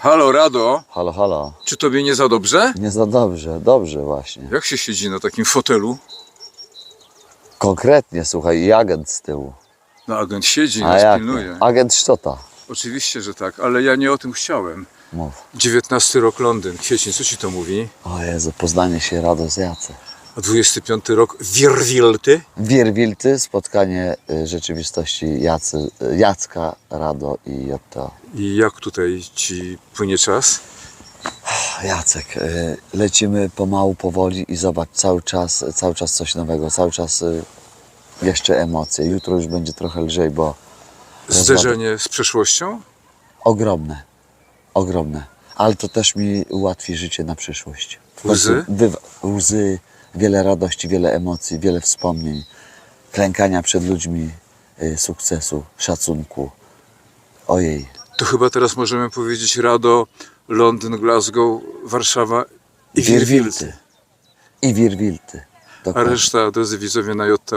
Halo Rado, Halo, halo. czy tobie nie za dobrze? Nie za dobrze, dobrze właśnie. Jak się siedzi na takim fotelu? Konkretnie, słuchaj, i agent z tyłu. No agent siedzi, A nas jak? pilnuje. Agent Szczota. Oczywiście, że tak, ale ja nie o tym chciałem. Mów. 19 rok Londyn, kwiecień, co ci to mówi? O Jezu, poznanie się Rado z Jacek. A 25 rok Wirwilty? Wirwilty, spotkanie y, rzeczywistości Jacy, Jacka, Rado i Jotto. I jak tutaj ci płynie czas? Jacek, y, lecimy pomału, powoli i zobacz, cały czas, cały czas coś nowego, cały czas y, jeszcze emocje. Jutro już będzie trochę lżej, bo Zderzenie z przeszłością? ogromne, ogromne. Ale to też mi ułatwi życie na przyszłość. Łzy? Łzy, wiele radości, wiele emocji, wiele wspomnień, klękania przed ludźmi, y, sukcesu, szacunku. Ojej, To chyba teraz możemy powiedzieć Rado, Londyn, Glasgow, Warszawa i Wirwilty. I Wirwilty. A reszta, drodzy widzowie, na JTO.